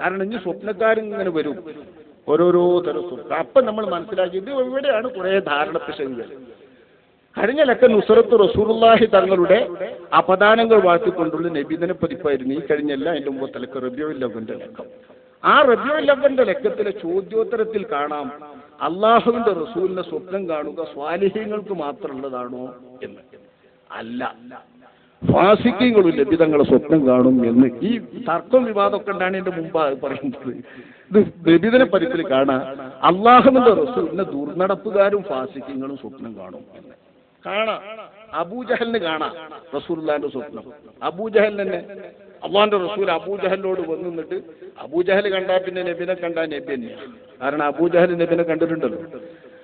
കാരണം ഇനി സ്വപ്നക്കാരിങ്ങനെ വരും. ഓരോരോ തരം സ്വപ്നം അപ്പൊ നമ്മൾ മനസ്സിലാക്കി ഇത് ഇവിടെയാണ് കുറെ ധാരണ പ്രശ്നങ്ങൾ. കഴിഞ്ഞ ലക്ക നുസറത്ത് റസൂറുല്ലാഹി തങ്ങളുടെ അപദാനങ്ങൾ വാഴ്ത്തിക്കൊണ്ടുള്ള നബിദിന പതിപ്പായിരുന്നു. ഈ കഴിഞ്ഞല്ല അതിന്റെ മുമ്പത്തെ തലക്ക് റബിയോ ലവന്റെ ലക്കം. ആ റബിയോ ലവന്റെ ലക്കത്തിലെ ചോദ്യോത്തരത്തിൽ കാണാം അള്ളാഹുവിന്റെ റസൂലിനെ സ്വപ്നം കാണുക സ്വാലിഹ്യങ്ങൾക്ക് മാത്രമുള്ളതാണോ എന്ന്. അല്ല. ഫാസിക്കങ്ങളും ലഭിതങ്ങളെ സ്വപ്നം കാണും എന്ന് ഈ തർക്കം വിവാദമൊക്കെ ഉണ്ടാണ് എന്റെ മുമ്പ് പറയുന്നത്. ഇത് ലഭിതനെ പര്യത്തിൽ കാണാൻ അള്ളാഹുവിന്റെ റസൂലിനെ ദുർനടപ്പുകാരും ഫാസിക്കങ്ങളും സ്വപ്നം കാണും എന്ന്. കാണാം. അബൂജഹലിന് കാണാ റസൂല്ലാന്റെ സ്വപ്നം. അബൂജഹൽ തന്നെ അള്ളാന്റെ റസൂൽ അബൂജഹലിനോട് വന്നു നിന്നിട്ട് അബൂജഹൽ കണ്ടാ പിന്നെ നബിനെ കണ്ടാ നബി തന്നെയാണ് കാരണം അബൂജഹൽ നബിനെ കണ്ടിട്ടുണ്ടല്ലോ.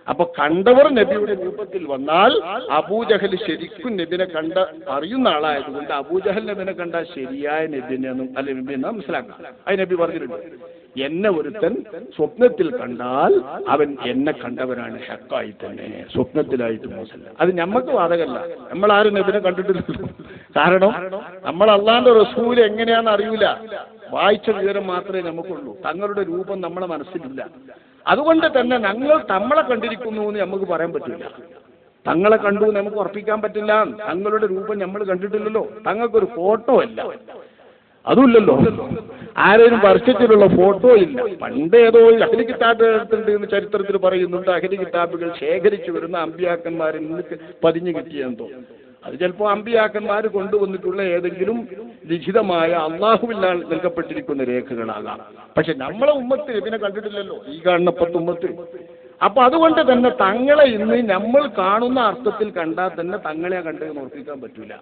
അപ്പൊ കണ്ടവർ നബിയുടെ രൂപത്തിൽ വന്നാൽ അബൂജഹൽ ശരിക്കും നബിനെ കണ്ട അറിയുന്ന ആളായതുകൊണ്ട് അബൂജഹൽ നബിനെ കണ്ട ശരിയായ നബിനെന്നും അല്ലെ നബിനെ മനസ്സിലാക്കാം. അത് നബി പറഞ്ഞിട്ടുണ്ട്. എന്നെ ഒരുത്തൻ സ്വപ്നത്തിൽ കണ്ടാൽ അവൻ എന്നെ കണ്ടവനാണ് ഹക്കായി തന്നെ. സ്വപ്നത്തിലായിട്ട് മോശമല്ല അത് ഞമ്മക്ക് വാതകല്ല. നമ്മൾ ആരും നബിനെ കണ്ടിട്ടില്ല കാരണം നമ്മൾ അള്ളാന്റെ റസൂൽ എങ്ങനെയാണെന്ന് അറിയൂല. വായിച്ച വിവരം മാത്രമേ നമുക്കുള്ളൂ. തങ്ങളുടെ രൂപം നമ്മളെ മനസ്സിലില്ല. അതുകൊണ്ട് തന്നെ ഞങ്ങൾ തങ്ങളെ കണ്ടിരിക്കുന്നു എന്ന് നമുക്ക് പറയാൻ പറ്റില്ല. തങ്ങളെ കണ്ടു എന്ന് നമുക്ക് ഉറപ്പിക്കാൻ പറ്റില്ല. തങ്ങളുടെ രൂപം നമ്മൾ കണ്ടിട്ടില്ലല്ലോ. തങ്ങൾക്കൊരു ഫോട്ടോ അല്ല അതുമില്ലല്ലോ. ആരെയും വർഷത്തിലുള്ള ഫോട്ടോ ഇല്ല. പണ്ട് ഏതോ അഹരി കിതാബ് എടുത്തിട്ടുണ്ട് എന്ന് ചരിത്രത്തിൽ പറയുന്നുണ്ട്. അഹരി കിതാബുകൾ ശേഖരിച്ചു വരുന്ന അമ്പിയാക്കന്മാരിൽ നിന്ന് പതിഞ്ഞു കിട്ടിയെന്തോ അത് ചിലപ്പോൾ അമ്പിയാക്കന്മാർ കൊണ്ടുവന്നിട്ടുള്ള ഏതെങ്കിലും ലിഖിതമായ അള്ളാഹുവിനാൽ നൽകപ്പെട്ടിരിക്കുന്ന രേഖകളാകാം. പക്ഷെ നമ്മളെ ഉമ്മത്ത് ഇതിനെ കണ്ടിട്ടില്ലല്ലോ. ഈ കാണുന്ന പത്തുമ്മത്ത് അപ്പൊ അതുകൊണ്ട് തന്നെ തങ്ങളെ ഇന്ന് നമ്മൾ കാണുന്ന അർത്ഥത്തിൽ കണ്ടാൽ തന്നെ തങ്ങളെ കണ്ടെന്ന് ഓർപ്പിക്കാൻ പറ്റൂല.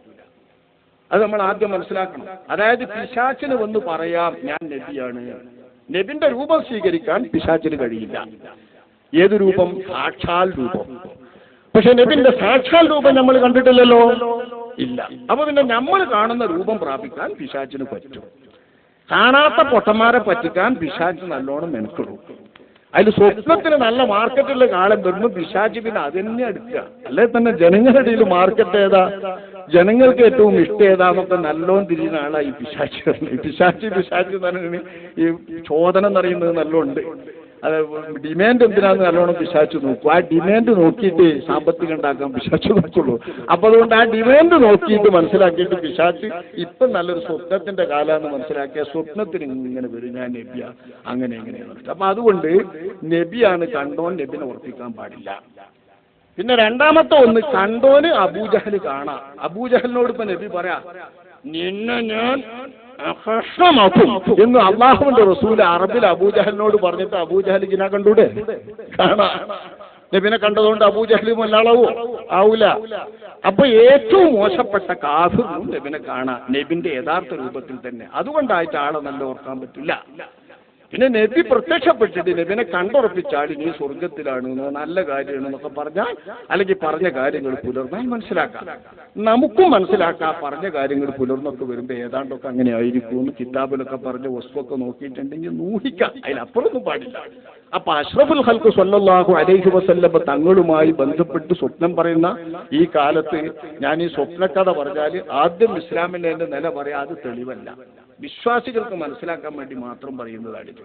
അത് നമ്മൾ ആദ്യം മനസ്സിലാക്കണം. അതായത് പിശാച്ചിന് വന്ന് പറയാം ഞാൻ നബിയാണ്. നബിന്റെ രൂപം സ്വീകരിക്കാൻ പിശാച്ചിന് കഴിയില്ല. ഏത് രൂപം? സാക്ഷാൽ രൂപം. പക്ഷെ നബിന്റെ സാക്ഷാൽ രൂപം നമ്മൾ കണ്ടിട്ടില്ലല്ലോ. ഇല്ല. അപ്പൊ പിന്നെ നമ്മൾ കാണുന്ന രൂപം പ്രാപിക്കാൻ പിശാചിന് പറ്റും. കാണാത്ത പൊട്ടന്മാരെ പറ്റിക്കാൻ പിശാച്ച് നല്ലോണം മെനക്കിടും. അതിൽ സ്വപ്നത്തിന് നല്ല മാർക്കറ്റുള്ള കാലം വരുമ്പോൾ പിശാചി പിന്നെ അതന്നെ എടുക്കുക അല്ലെ തന്നെ ജനങ്ങളുടെ ഇടയിൽ മാർക്കറ്റ് ഏതാ? ജനങ്ങൾക്ക് ഏറ്റവും ഇഷ്ടം ഏതാന്നൊക്കെ നല്ലോണം തിരിയുന്ന ആളാ ഈ പിശാചി. പിശാചി പിശാചി ഈ ചോദന എന്ന് പറയുന്നത് നല്ലോണ്ട് അത് ഡിമാൻഡ് എന്തിനാന്ന് നല്ലോണം പിശാച്ച് നോക്കും. ആ ഡിമാൻഡ് നോക്കിയിട്ട് സാമ്പത്തികം ഉണ്ടാക്കാൻ പിശാച്ച് നോക്കുള്ളൂ. അപ്പൊ അതുകൊണ്ട് ആ ഡിമാൻഡ് നോക്കിയിട്ട് മനസ്സിലാക്കിയിട്ട് പിശാച്ച് ഇപ്പം നല്ലൊരു സ്വപ്നത്തിന്റെ കാലാന്ന് മനസ്സിലാക്കിയ സ്വപ്നത്തിന് ഇങ്ങനെ വരും. ഞാൻ നബിയ അങ്ങനെ എങ്ങനെ അപ്പൊ അതുകൊണ്ട് നബിയാണ് കണ്ടോൻ നബിനെ ഉറപ്പിക്കാൻ പാടില്ല. പിന്നെ രണ്ടാമത്തെ ഒന്ന് കണ്ടോന് അബൂജഹൽ കാണാം. അബൂജഹലിനോട് ഇപ്പൊ നബി പറയാ നിന്നെ ഞാൻ അഹ്റമാക്കും എന്ന് അള്ളാഹുവിന്റെ റസൂൽ അറബിൽ അബൂജഹലിനോട് പറഞ്ഞിട്ട് അബൂജഹൽ ജിന കണ്ടൂടെ? കാണാ. നബിനെ കണ്ടതുകൊണ്ട് അബൂജഹലി മല്ലാളാവോ? ആവൂല. അപ്പൊ ഏറ്റവും മോശപ്പെട്ട കാഫിറും നബിനെ കാണാം. നബിന്റെ യഥാർത്ഥ രൂപത്തിൽ തന്നെ. അതുകൊണ്ടായിട്ട് ആളെ നല്ല ഓർക്കാൻ പറ്റില്ല. പിന്നെ നബി പ്രത്യക്ഷപ്പെട്ടിട്ട് നബിനെ കണ്ടുറപ്പിച്ചാൽ നീ സ്വർഗത്തിലാണ് നല്ല കാര്യമാണ് എന്നൊക്കെ പറഞ്ഞാൽ അല്ലെങ്കിൽ പറഞ്ഞ കാര്യങ്ങൾ പുലർന്നാൽ മനസ്സിലാക്കാം. നമുക്കും മനസ്സിലാക്കാം പറഞ്ഞ കാര്യങ്ങൾ പുലർന്നൊക്കെ വരുമ്പോൾ ഏതാണ്ടൊക്കെ അങ്ങനെ ആയിരിക്കും എന്ന് കിതാബിലൊക്കെ പറഞ്ഞ വസ്തുവൊക്കെ നോക്കിയിട്ടുണ്ടെങ്കിൽ നൂഹിക്കാം അതിലപ്പുറമൊന്നും പാടില്ല. അപ്പൊ അഷ്റഫുൽ ഹൽക്ക് സ്വല്ലാഹു അലൈഹി വസല്ലം തങ്ങളുമായി ബന്ധപ്പെട്ട് സ്വപ്നം പറയുന്ന ഈ കാലത്ത് ഞാൻ ഈ സ്വപ്നക്കഥ പറഞ്ഞാൽ ആദ്യം ഇസ്ലാമിന്റെ നില പറയാം അത് തെളിവല്ല. വിശ്വാസികൾക്ക് മനസ്സിലാക്കാൻ വേണ്ടി മാത്രം പറയുന്നതാണിത്